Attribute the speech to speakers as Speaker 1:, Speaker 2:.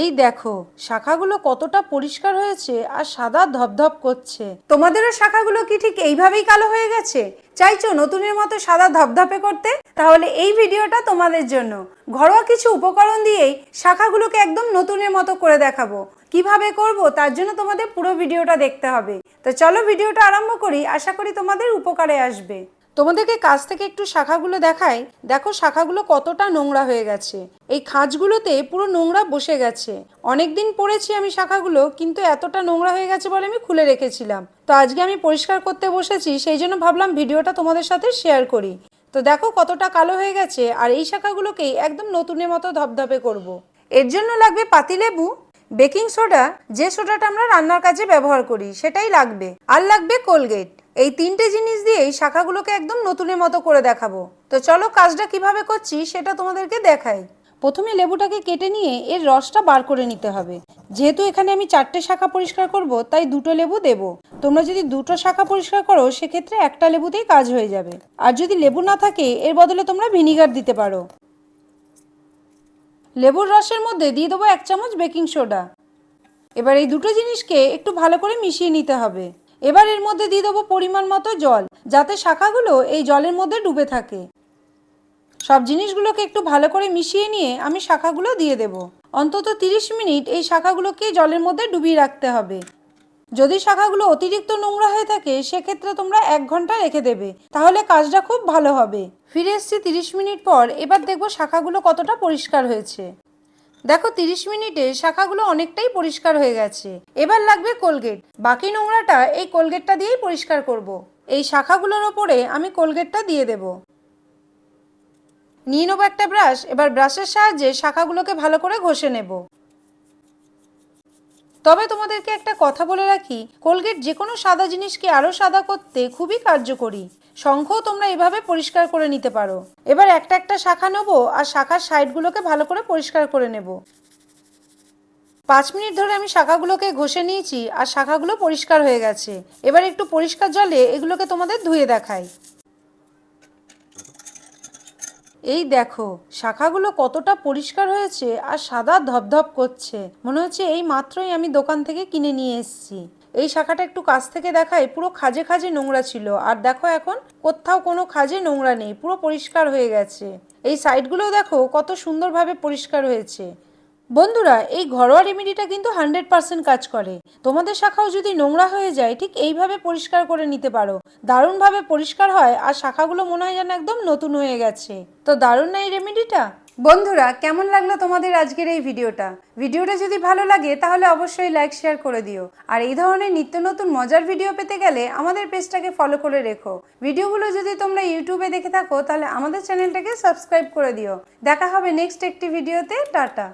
Speaker 1: এই দেখো, শাখাগুলো কতটা পরিষ্কার হয়েছে আর সাদা ধপধপ করছে। তোমাদেরও শাখাগুলো কি ঠিক এইভাবেই কালো হয়ে গেছে? চাইছো নতুনের মতো সাদা ধপধপে করতে? তাহলে এই ভিডিওটা তোমাদের জন্য। ঘরোয়া কিছু উপকরণ দিয়েই শাখাগুলোকে একদম নতুনের মতো করে দেখাবো। কীভাবে করব তার জন্য তোমাদের পুরো ভিডিওটা দেখতে হবে। তো চলো ভিডিওটা আরম্ভ করি, আশা করি তোমাদের উপকারে আসবে। তোমাদেরকে কাছ থেকে একটু শাখাগুলো দেখাই। দেখো শাখাগুলো কতটা নোংরা হয়ে গেছে। এই খাঁজগুলোতে পুরো নোংরা বসে গেছে। অনেক দিন পড়েছি আমি শাখাগুলো, কিন্তু এতটা নোংরা হয়ে গেছে বলে আমি খুলে রেখেছিলাম। তো আজকে আমি পরিষ্কার করতে বসেছি, সেই জন্য ভাবলাম ভিডিওটা তোমাদের সাথে শেয়ার করি। তো দেখো কতটা কালো হয়ে গেছে, আর এই শাখাগুলোকেই একদম নতুনের মতো ধপধপে করব। এর জন্য লাগবে পাতিলেবু বেকিং সোডা, যে সোডাটা আমরা রান্নার কাজে ব্যবহার করি, সেটাই লাগবে। আর লাগবে কোলগেট। এই তিনটে জিনিস দিয়েই শাখাগুলোকে একদম নতুনের মতো করে দেখাবো। তো চলো কাজটা কীভাবে করছি সেটা তোমাদেরকে দেখাই। প্রথমে লেবুটাকে কেটে নিয়ে এর রসটা বার করে নিতে হবে। যেহেতু এখানে আমি চারটে শাখা পরিষ্কার করব, তাই দুটো লেবু দেব। তোমরা যদি দুটো শাখা পরিষ্কার করো, সেক্ষেত্রে একটা লেবুতেই কাজ হয়ে যাবে। আর যদি লেবু না থাকে, এর বদলে তোমরা ভিনিগার দিতে পারো। লেবুর রসের মধ্যে দিয়ে দেবো এক চামচ বেকিং সোডা। এবার এই দুটো জিনিসকে একটু ভালো করে মিশিয়ে নিতে হবে। এবার এর মধ্যে দিয়ে দেবো পরিমাণ মতো জল, যাতে শাখাগুলো এই জলের মধ্যে ডুবে থাকে। সব জিনিসগুলোকে একটু ভালো করে মিশিয়ে নিয়ে আমি শাখাগুলো দিয়ে দেব। অন্তত তিরিশ মিনিট এই শাখাগুলোকে জলের মধ্যে ডুবিয়ে রাখতে হবে। যদি শাখাগুলো অতিরিক্ত নোংরা হয়ে থাকে, সেক্ষেত্রে তোমরা এক ঘণ্টা রেখে দেবে। তাহলে কাজটা খুব ভালো হবে। ফিরে এসছি তিরিশ মিনিট পর, এবার দেখব শাখাগুলো কতটা পরিষ্কার হয়েছে। দেখো, তিরিশ মিনিটে শাখাগুলো অনেকটাই পরিষ্কার হয়ে গেছে। এবার লাগবে কোলগেট। বাকি নোংরাটা এই কোলগেটটা দিয়েই পরিষ্কার করব। এই শাখাগুলোর ওপরে আমি কোলগেটটা দিয়ে দেব। নিয়ে নেব একটা ব্রাশ। এবার ব্রাশের সাহায্যে শাখাগুলোকে ভালো করে ঘষে নেব। তবে তোমাদেরকে একটা কথা বলে রাখি, কোলগেট যে কোনো সাদা জিনিসকে আরও সাদা করতে খুবই কার্যকরী। শঙ্খও তোমরা এভাবে পরিষ্কার করে নিতে পারো। এবার একটা একটা শাখা নেব আর শাখার সাইডগুলোকে ভালো করে পরিষ্কার করে নেব। পাঁচ মিনিট ধরে আমি শাখাগুলোকে ঘষে নিয়েছি আর শাখাগুলো পরিষ্কার হয়ে গেছে। এবার একটু পরিষ্কার জলে এগুলোকে তোমাদের ধুয়ে দেখাই। এই দেখো, শাখাগুলো কতটা পরিষ্কার হয়েছে আর সাদা ধপধপ করছে। মনে হচ্ছে এই মাত্রই আমি দোকান থেকে কিনে নিয়ে এসেছি। এই শাখাটা একটু কাছ থেকে দেখায়, পুরো খাজে খাজে নোংরা ছিল। আর দেখো এখন, কোথাও কোনো খাজে নোংরা নেই, পুরো পরিষ্কার হয়ে গেছে। এই সাইডগুলোও দেখো, কত সুন্দরভাবে পরিষ্কার হয়েছে। বন্ধুরা, এই ঘরোয়া রেমেডিটা কিন্তু হান্ড্রেড পার্সেন্ট কাজ করে। তোমাদের শাখাও যদি নোংরা হয়ে যায়, ঠিক এইভাবে পরিষ্কার করে নিতে পারো। দারুণভাবে পরিষ্কার হয়, আর শাখাগুলো মনে হয় যেন একদম নতুন হয়ে গেছে। তো দারুণ না এই রেমেডিটা? বন্ধুরা, কেমন লাগল তোমাদের আজকের এই ভিডিওটা? ভিডিওটা যদি ভালো লাগে, তাহলে অবশ্যই লাইক শেয়ার করে দিও। আর এই ধরনের নিত্য নতুন মজার ভিডিও পেতে গেলে আমাদের পেজটাকে ফলো করে রেখো। ভিডিওগুলো যদি তোমরা ইউটিউবে দেখে থাকো, তাহলে আমাদের চ্যানেলটাকে সাবস্ক্রাইব করে দিও। দেখা হবে নেক্সট একটি ভিডিওতে টাটা!